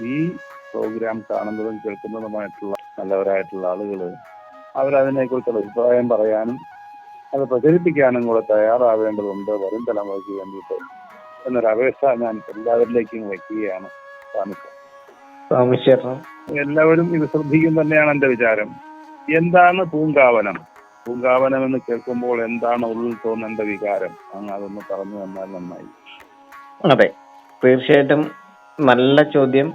ഈ പ്രോഗ്രാം കാണുന്നതും കേൾക്കുന്നതുമായിട്ടുള്ള നല്ലവരായിട്ടുള്ള ആളുകൾ അവരതിനെക്കുറിച്ചുള്ള അഭിപ്രായം പറയാനും അത് പ്രചരിപ്പിക്കാനും കൂടെ തയ്യാറാവേണ്ടതുണ്ട് വരും തലമുറയ്ക്ക് വേണ്ടിയിട്ട് എന്നൊരു അപേക്ഷ ഞാൻ എല്ലാവരിലേക്കും വയ്ക്കുകയാണ് എല്ലാവരും ഇത് ശ്രദ്ധിക്കും തന്നെയാണ് എന്റെ വിചാരം. എന്താണ് പൂങ്കാവനം? പൂങ്കാവനം എന്ന് കേൾക്കുമ്പോൾ എന്താണ് ഉള്ളിൽ തോന്നേണ്ട വികാരം? അങ്ങ് അതൊന്ന് പറഞ്ഞു തന്നാൽ നന്നായി. അതെ തീർച്ചയായിട്ടും നല്ല ചോദ്യം.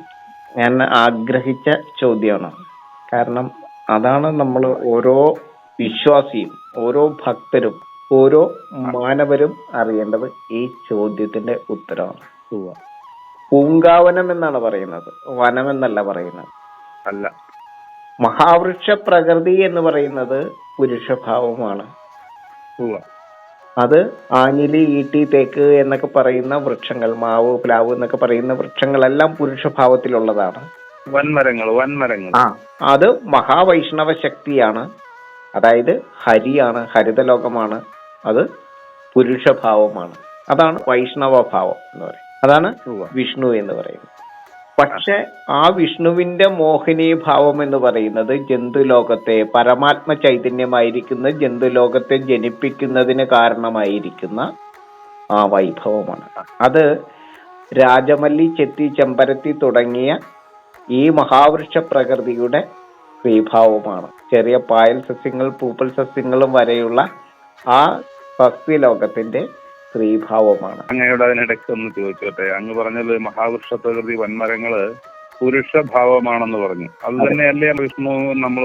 ഞാൻ ആഗ്രഹിച്ച ചോദ്യമാണ്. കാരണം അതാണ് നമ്മൾ ഓരോ വിശ്വാസിയും ഓരോ ഭക്തരും ഓരോ മാനവരും അറിയേണ്ടത് ഈ ചോദ്യത്തിന്റെ ഉത്തരമാണ്. പൂങ്കാവനം എന്നാണ് പറയുന്നത്. വനം എന്നല്ല പറയുന്നത്. അല്ല. മഹാവൃക്ഷ പ്രകൃതി എന്ന് പറയുന്നത് പുരുഷഭാവമാണ്. അത് ആഞ്ഞിലി ഈട്ടി തേക്ക് എന്നൊക്കെ പറയുന്ന വൃക്ഷങ്ങൾ മാവ് പ്ലാവ് എന്നൊക്കെ പറയുന്ന വൃക്ഷങ്ങളെല്ലാം പുരുഷഭാവത്തിലുള്ളതാണ്. വൻമരങ്ങൾ വൻമരങ്ങൾ. ആ അത് മഹാവൈഷ്ണവ ശക്തിയാണ്. അതായത് ഹരിയാണ് ഹരിതലോകമാണ്. അത് പുരുഷഭാവമാണ്. അതാണ് വൈഷ്ണവ ഭാവം എന്ന് പറയും. അതാണ് വിഷ്ണു എന്ന് പറയുന്നത്. പക്ഷെ ആ വിഷ്ണുവിന്റെ മോഹിനി ഭാവം എന്ന് പറയുന്നത് ജന്തുലോകത്തെ പരമാത്മ ചൈതന്യമായിരിക്കുന്ന ജന്തുലോകത്തെ ജനിപ്പിക്കുന്നതിന് കാരണമായിരിക്കുന്ന ആ വൈഭവമാണ്. അത് രാജമല്ലി ചെത്തി ചെമ്പരത്തി തുടങ്ങിയ ഈ മഹാവൃക്ഷ പ്രകൃതിയുടെ ശ്രീഭാവമാണ് ചെറിയ പായൽ സസ്യങ്ങൾ പൂപ്പൽ സസ്യങ്ങളും വരെയുള്ള ആ സസ്യലോകത്തിന്റെ ശ്രീഭാവമാണ് അങ്ങയുടെ അതിനിടയ്ക്ക് ഒന്ന് ചോദിച്ചോട്ടെ? അങ്ങ് പറഞ്ഞത് മഹാവൃക്ഷ പ്രകൃതി വൻമരങ്ങൾ പുരുഷഭാവമാണെന്ന് പറഞ്ഞു. അത് തന്നെയല്ലേ വിഷ്ണു നമ്മൾ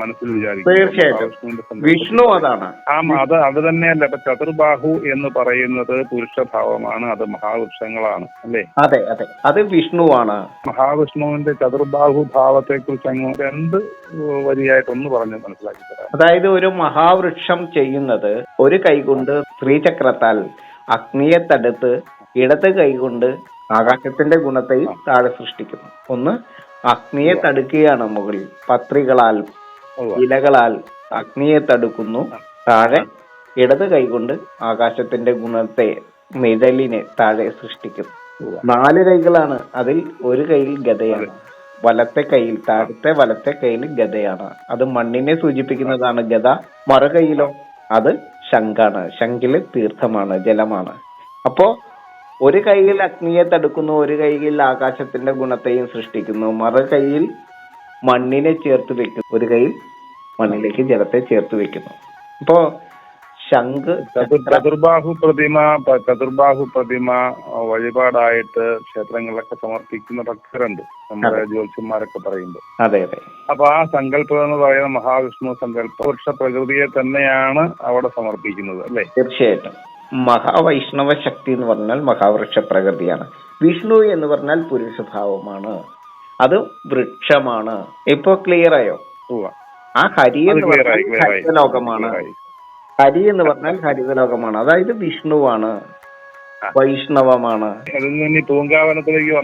മനസ്സിൽ വിചാരിക്കും തീർച്ചയായിട്ടും. വിഷ്ണു അതാണ്. ആ അത് അത് തന്നെയല്ല. ഇപ്പൊ ചതുർബാഹു എന്ന് പറയുന്നത് പുരുഷഭാവമാണ് അത് മഹാവൃക്ഷങ്ങളാണ് അല്ലേ? അതെ അതെ. അത് വിഷ്ണുവാണ്. മഹാവിഷ്ണുവിന്റെ ചതുർബാഹു ഭാവത്തെ കുറിച്ച് അങ്ങ് രണ്ട് വരിയായിട്ടൊന്ന് പറഞ്ഞ് മനസ്സിലാക്കി തരാം. അതായത് ഒരു മഹാവൃക്ഷം ചെയ്യുന്നത് ഒരു കൈകൊണ്ട് ശ്രീചക്രത്താൽ അഗ്നിയെ തടുത്ത് ഇടത് കൈകൊണ്ട് ആകാശത്തിന്റെ ഗുണത്തെയും താഴെ സൃഷ്ടിക്കുന്നു. ഒന്ന് അഗ്നിയെ തടുക്കുകയാണ് മുകളിൽ. പത്രികളാൽ ഇലകളാൽ അഗ്നിയെ തടുക്കുന്നു. താഴെ ഇടത് കൈകൊണ്ട് ആകാശത്തിന്റെ ഗുണത്തെ നിഴലിനെ താഴെ സൃഷ്ടിക്കുന്നു. നാല് കൈകളാണ് അതിൽ ഒരു കൈയിൽ ഗതയാണ് വലത്തെ കൈയിൽ താഴത്തെ വലത്തെ കൈയിൽ ഗതയാണ് അത് മണ്ണിനെ സൂചിപ്പിക്കുന്നതാണ് ഗത മറുകൈയിലോ അത് ശംഖാണ്. ശംഖിൽ തീർത്ഥമാണ് ജലമാണ്. അപ്പോ ഒരു കൈയിൽ അഗ്നിയെ തടുക്കുന്നു ഒരു കൈയിൽ ആകാശത്തിന്റെ ഗുണത്തെയും സൃഷ്ടിക്കുന്നു. മറു കൈയിൽ മണ്ണിനെ ചേർത്ത് വെക്കുന്നു. ഒരു കൈയിൽ മണ്ണിലേക്ക് ജലത്തെ ചേർത്ത് വെക്കുന്നു. അപ്പോ ശംഖ് ചതുർ ചതുർബാഹു പ്രതിമ ചതുർബാഹു പ്രതിമ വഴിപാടായിട്ട് ക്ഷേത്രങ്ങളിലൊക്കെ സമർപ്പിക്കുന്ന ഭക്തരുണ്ട്. നമ്മുടെ ജ്യോത്സ്യന്മാരൊക്കെ പറയുമ്പോൾ. അതെ അതെ. അപ്പൊ ആ സങ്കല്പം എന്ന് പറയുന്ന മഹാവിഷ്ണു സങ്കല്പ. പുരുഷ പ്രകൃതിയെ തന്നെയാണ് അവിടെ സമർപ്പിക്കുന്നത് അല്ലെ? തീർച്ചയായിട്ടും. മഹാവൈഷ്ണവ ശക്തി എന്ന് പറഞ്ഞാൽ മഹാവൃക്ഷ പ്രകൃതിയാണ് വിഷ്ണു എന്ന് പറഞ്ഞാൽ പുരുഷഭാവമാണ് അത് വൃക്ഷമാണ്. ഇപ്പൊ ക്ലിയർ ആയോ? ആ ഹരി എന്ന് പറഞ്ഞാൽ ലോകമാണ് ഹരിതലോകമാണ്. ഹരി എന്ന് പറഞ്ഞാൽ ഹരിതലോകമാണ്. അതായത് വിഷ്ണുവാണ്. വൈഷ്ണവമാണ്. ഈ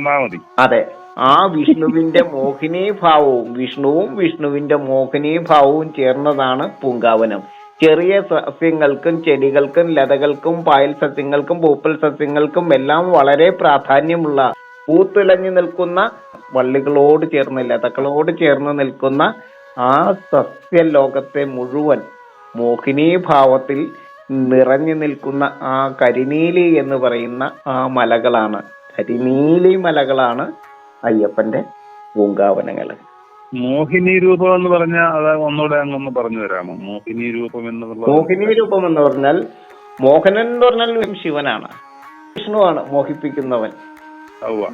മതി. അതെ. ആ വിഷ്ണുവിന്റെ മോഹിനി ഭാവവും വിഷ്ണുവും വിഷ്ണുവിന്റെ മോഹിനി ഭാവവും ചേർന്നതാണ് പൂങ്കാവനം. ചെറിയ സസ്യങ്ങൾക്കും ചെടികൾക്കും ലതകൾക്കും പായൽ സസ്യങ്ങൾക്കും പൂപ്പൽ സസ്യങ്ങൾക്കും എല്ലാം വളരെ പ്രാധാന്യമുള്ള പൂത്തുലഞ്ഞു നിൽക്കുന്ന വള്ളികളോട് ചേർന്ന് ലതകളോട് ചേർന്ന് നിൽക്കുന്ന ആ സസ്യ ലോകത്തെ മുഴുവൻ മോഹിനീഭാവത്തിൽ നിറഞ്ഞു നിൽക്കുന്ന ആ കരിനീലി എന്ന് പറയുന്ന ആ മലകളാണ്. കരിനീലി മലകളാണ് അയ്യപ്പന്റെ പൂങ്കാവനങ്ങൾ. മോഹിനി രൂപം എന്ന് പറഞ്ഞാൽ അത് ഒന്നുകൂടെ അങ്ങൊന്ന് പറഞ്ഞു തരാമോ? മോഹിനി രൂപം എന്ന് മോഹിനി രൂപം എന്ന് പറഞ്ഞാൽ മോഹനൻ എന്ന് പറഞ്ഞാൽ ശിവനാണ്. വിഷ്ണുവാണ് മോഹിപ്പിക്കുന്നവൻ.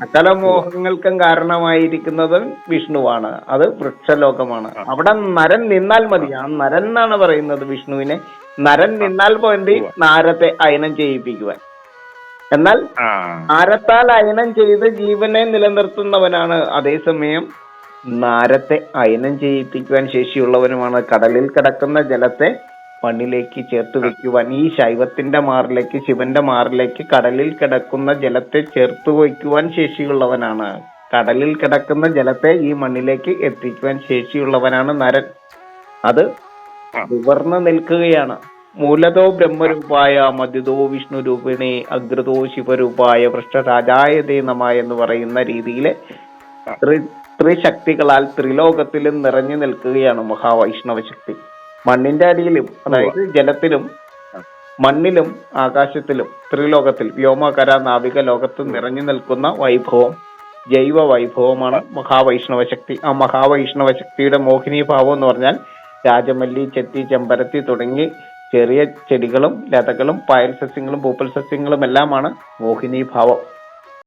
സകല മോഹങ്ങൾക്കും കാരണമായിരിക്കുന്നത് വിഷ്ണുവാണ്. അത് വൃക്ഷലോകമാണ്. അവിടെ നരൻ നിന്നാൽ മതി. ആ നരൻ എന്നാണ് പറയുന്നത് വിഷ്ണുവിനെ. നരൻ നിന്നാൽ പോയി നാരത്തെ അയനം ചെയ്യിപ്പിക്കുവാൻ. എന്നാൽ നാരത്താൽ അയനം ചെയ്ത് ജീവനെ നിലനിർത്തുന്നവനാണ് അതേസമയം നാരത്തെ അയനം ചെയ്യിപ്പിക്കുവാൻ ശേഷിയുള്ളവനുമാണ്. കടലിൽ കിടക്കുന്ന ജലത്തെ മണ്ണിലേക്ക് ചേർത്ത് വെക്കുവാൻ ഈ ശൈവത്തിന്റെ മാറിലേക്ക് ശിവന്റെ മാറിലേക്ക് കടലിൽ കിടക്കുന്ന ജലത്തെ ചേർത്ത് വയ്ക്കുവാൻ ശേഷിയുള്ളവനാണ്. കടലിൽ കിടക്കുന്ന ജലത്തെ ഈ മണ്ണിലേക്ക് എത്തിക്കുവാൻ ശേഷിയുള്ളവനാണ് നരൻ. അത്. വിവർന്ന് നിൽക്കുകയാണ്. മൂലതോ ബ്രഹ്മരൂപായ മധ്യതോ വിഷ്ണു രൂപിണി അഗ്രതോ ശിവരൂപായ പൃഷ്ഠരാജായ നമ എന്ന് പറയുന്ന രീതിയിൽ ത്രിശക്തികളാൽ ത്രിലോകത്തിലും നിറഞ്ഞു നിൽക്കുകയാണ് മഹാവൈഷ്ണവ ശക്തി മണ്ണിന്റെ അടിയിലും അതായത് ജലത്തിലും മണ്ണിലും ആകാശത്തിലും ത്രിലോകത്തിൽ വ്യോമകര നാവിക ലോകത്ത് നിറഞ്ഞു നിൽക്കുന്ന വൈഭവം ജൈവ വൈഭവമാണ് മഹാവൈഷ്ണവ ശക്തി ആ മഹാവൈഷ്ണവ ശക്തിയുടെ മോഹിനി ഭാവം എന്ന് പറഞ്ഞാൽ രാജമല്ലി ചെത്തി ചെമ്പരത്തി തുടങ്ങി ചെറിയ ചെടികളും ലതകളും പായൽ സസ്യങ്ങളും പൂപ്പൽ സസ്യങ്ങളും എല്ലാമാണ് മോഹിനി ഭാവം